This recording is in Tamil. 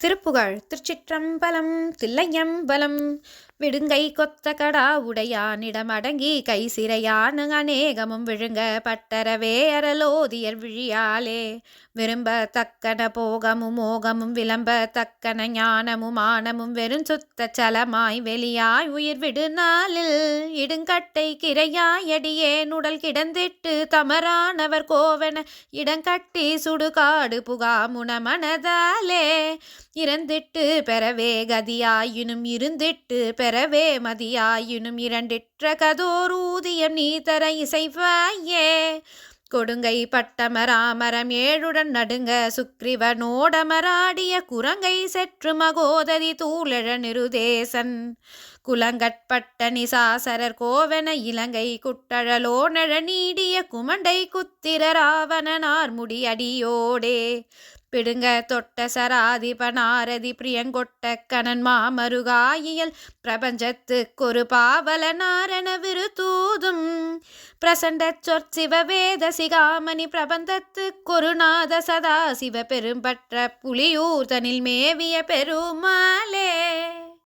திருப்புகழ் திருச்சிற்றம்பலம் தில்லையம்பலம் விடுங்கை கொத்த கடா உடையானிடமடங்கி கை சிறையான அநேகமும் விழுங்க பட்டரவே அரலோதியர் விழியாலே. விரும்ப தக்கன போகமும் மோகமும் விளம்ப தக்கன ஞானமும் ஆனமும் வெறும் சுத்த சலமாய் வெளியாய் உயிர் விடுநாளில் இடுங்கட்டை கிரையாய் அடியே நுடல் கிடந்திட்டு தமரானவர் கோவன இடங்கட்டி சுடுகாடு புகா முனமனதாலே இறந்திட்டு பெறவே கதியாயினும் இருந்திட்டு பெறவே மதியாயினும் இரண்டிற்ற கதோரூதியம் நீ தர இசைவாயே. கொடுங்கை பட்டமராமரம் ஏழுடன் நடுங்க சுக்ரிவனோடமராடிய குரங்கை செற்று மகோதரி தூளழ நிருதேசன். குலங்கட்பட்ட நிசாசரர் கோவன இலங்கை குட்டழலோனழ நீடிய குமண்டை குத்திர ராவணனார் முடியடியோடே பிடுங்க தொட்ட சராதிபனாரதி பிரியங்கொட்ட கணன் மாமருகாயியல் பிரபஞ்சத்துக்கொரு பாவல நாரண விரு தூதும் பிரசண்ட சொற்சிவவேத சிகாமணி பிரபந்தத்துக்கொரு நாத சதா சிவ பெரும்பற்ற புலியூர்தனில் மேவிய பெருமாளே.